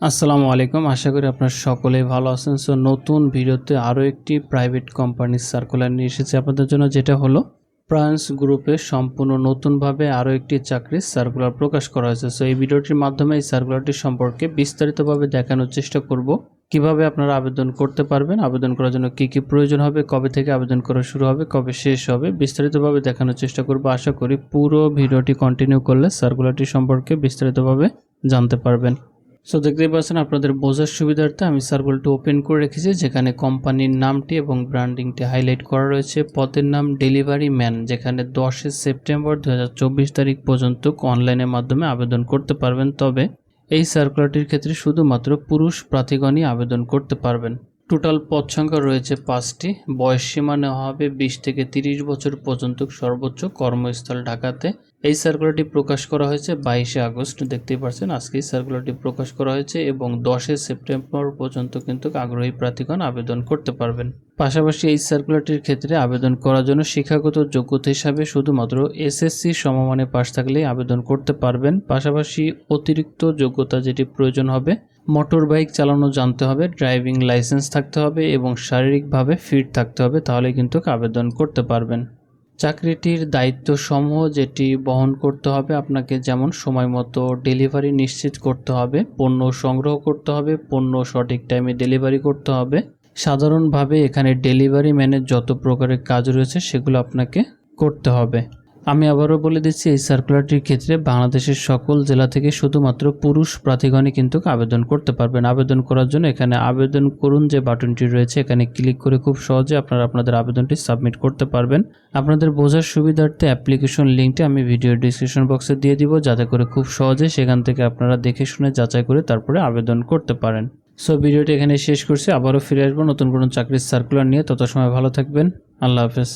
আসসালামু আলাইকুম। আশা করি আপনারা সকলেই ভালো আছেন। সো নতুন ভিডিওতে আরও একটি প্রাইভেট কোম্পানির সার্কুলার নিয়ে এসেছি আপনাদের জন্য, যেটা হলো প্রান্স গ্রুপে সম্পূর্ণ নতুনভাবে আরও একটি চাকরির সার্কুলার প্রকাশ করা হয়েছে। সো এই ভিডিওটির মাধ্যমে এই সার্কুলারটি সম্পর্কে বিস্তারিতভাবে দেখানোর চেষ্টা করব। কীভাবে আপনারা আবেদন করতে পারবেন, আবেদন করার জন্য কি কি প্রয়োজন হবে, কবে থেকে আবেদন করা শুরু হবে, কবে শেষ হবে, বিস্তারিতভাবে দেখানোর চেষ্টা করব। আশা করি পুরো ভিডিওটি কন্টিনিউ করলে সার্কুলারটি সম্পর্কে বিস্তারিতভাবে জানতে পারবেন। সো দেখতেই পাচ্ছেন আপনাদের বোঝার সুবিধার্থে আমি সার্কুলটি ওপেন করে রেখেছি, যেখানে কোম্পানির নামটি এবং ব্র্যান্ডিংটি হাইলাইট করা রয়েছে। পদের নাম ডেলিভারি ম্যান যেখানে দশই সেপ্টেম্বর দু হাজার চব্বিশ তারিখ পর্যন্ত অনলাইনের মাধ্যমে আবেদন করতে পারবেন। তবে এই সার্কুলারটির ক্ষেত্রে শুধুমাত্র পুরুষ প্রার্থীগণই আবেদন করতে পারবেন। টোটাল পদ সংখ্যা রয়েছে পাঁচটি। বয়স সীমা নেওয়া হবে বিশ থেকে তিরিশ বছর পর্যন্ত সর্বোচ্চ কর্মস্থল ঢাকাতে। এই সার্কুলারটি প্রকাশ করা হয়েছে বাইশে আগস্ট, দেখতেই পাচ্ছেন আজকে এই সার্কুলারটি প্রকাশ করা হয়েছে এবং দশে সেপ্টেম্বর পর্যন্ত কিন্তু আগ্রহী প্রার্থীগণ আবেদন করতে পারবেন। পাশাপাশি এই সার্কুলারটির ক্ষেত্রে আবেদন করার জন্য শিক্ষাগত যোগ্যতা হিসাবে শুধুমাত্র এসএসসি সমমানে পাশ থাকলেই আবেদন করতে পারবেন। পাশাপাশি অতিরিক্ত যোগ্যতা যেটি প্রয়োজন হবে, মোটর বাইক চালানো জানতে হবে, ড্রাইভিং লাইসেন্স থাকতে হবে এবং শারীরিকভাবে ফিট থাকতে হবে, তাহলে কিন্তু আবেদন করতে পারবেন। চাকরিটির দায়িত্ব সমূহ যেটি বহন করতে হবে, আপনাকে যেমন সময় মতো ডেলিভারি নিশ্চিত করতে হবে, পণ্য সংগ্রহ করতে হবে, পণ্য সঠিক টাইমে ডেলিভারি করতে হবে। সাধারণভাবে এখানে ডেলিভারি ম্যানের যত প্রকারের কাজ রয়েছে, সেগুলো আপনাকে করতে হবে। আমি আবারও বলে দিচ্ছি, এই সার্কুলারটির ক্ষেত্রে বাংলাদেশের সকল জেলা থেকে শুধুমাত্র পুরুষ প্রার্থীগণই কিন্তু আবেদন করতে পারবেন। আবেদন করার জন্য এখানে আবেদন করুন যে বাটনটি রয়েছে, এখানে ক্লিক করে খুব সহজে আপনারা আপনাদের আবেদনটি সাবমিট করতে পারবেন। আপনাদের বোঝার সুবিধার্থে অ্যাপ্লিকেশন লিঙ্কটি আমি ভিডিও ডিসক্রিপশন বক্সে দিয়ে দিব, যাতে করে খুব সহজে সেখান থেকে আপনারা দেখে শুনে যাচাই করে তারপরে আবেদন করতে পারেন। সো ভিডিওটি এখানে শেষ করছি, আবারও ফিরে আসব নতুন কোনো চাকরির সার্কুলার নিয়ে। তত সময় ভালো থাকবেন, আল্লাহ হাফেজ।